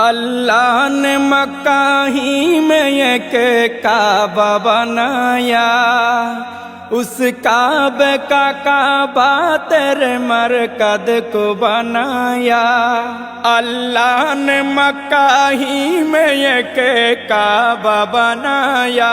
अल्लाह ने मक्का ही में एक काबा बनाया। उस काबे का काबा तेरे मरकद को बनाया। अल्लाह ने मक्का ही में एक काबा बनाया।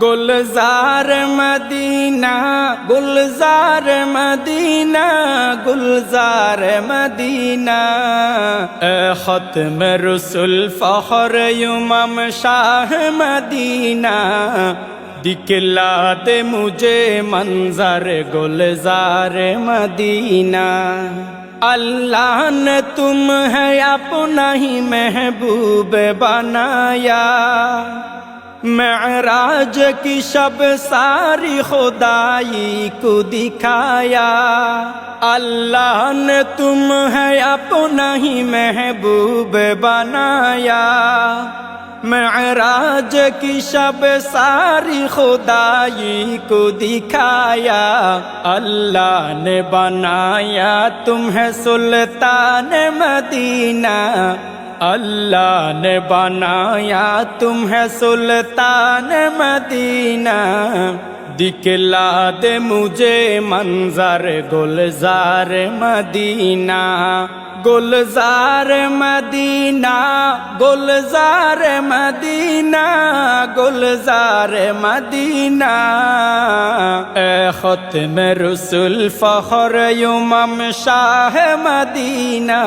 गुलजार मदीना गुलजार मदीना गुलजार मदीना ए खत्म रसुल फखर युमम शाह मदीना दिखला दे मुझे मंजर गुलजार मदीना अल्लाह ने तुम है अपना ही महबूब बनाया महराज की शब सारी खुदाई को दिखाया। अल्लाह ने तुम है अपना ही महबूब बनाया। महराज की शब सारी खुदाई को दिखाया। अल्लाह ने बनाया तुम्हें सुल्तान मदीना। अल्लाह ने बनाया तुम्हें सुल्तान मदीना दिखला दे मुझे मंजर गुलजार मदीना गुलजार मदीना गुलजार मदीना गुलजार मदीना ए खत्म रसुल फखर युमम शाह मदीना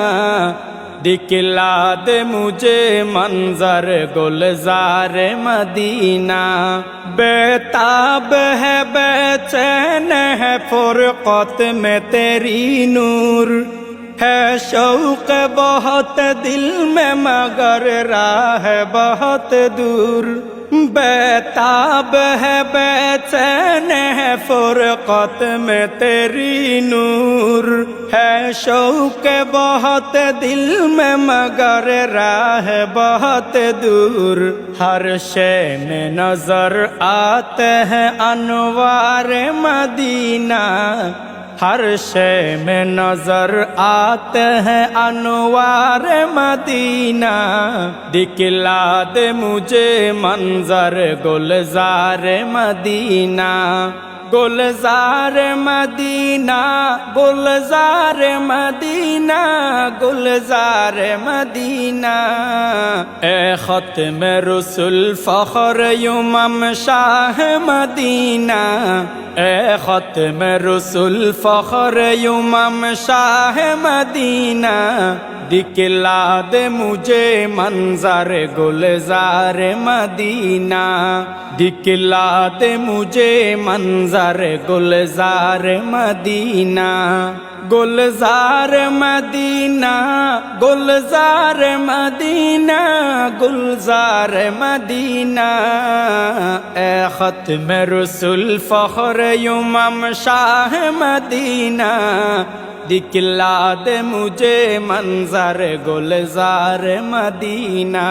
दिखला दे मुझे मंजर गुलजार मदीना बेताब है बेचैन है फुरकत में तेरी नूर है शौक बहुत दिल में मगर राह बहुत दूर बेताब है बेचैन है फुरकत में तेरी नूर है शौक बहुत दिल में मगर राह बहुत दूर हर शे में नजर आते हैं अनवार मदीना ہر شے میں نظر آتے ہیں انوار مدینہ دکھلا دے مجھے منظر گلزار مدینہ گلزار مدینہ گلزار مدینہ মদিনা, গুলজার মদিনা। এ খতমে রসুল ফখর ইমাম শাহ মদিনা। এ খতমে রসুল ফখর ইমাম শাহ মদিনা। দিকলা দে মুঝে মঞ্জার গুলজার মদিনা। দিকলা দে মুঝে মঞ্জার গুলজার মদিনা। গুলজার মদিনা গুলজার মদিনা গুলজার মদিনা। এ খতম রসুল ফখর ইমাম শাহ মদিনা। দিকলা দে মুঝে মঞ্জার গুলজার মদিনা।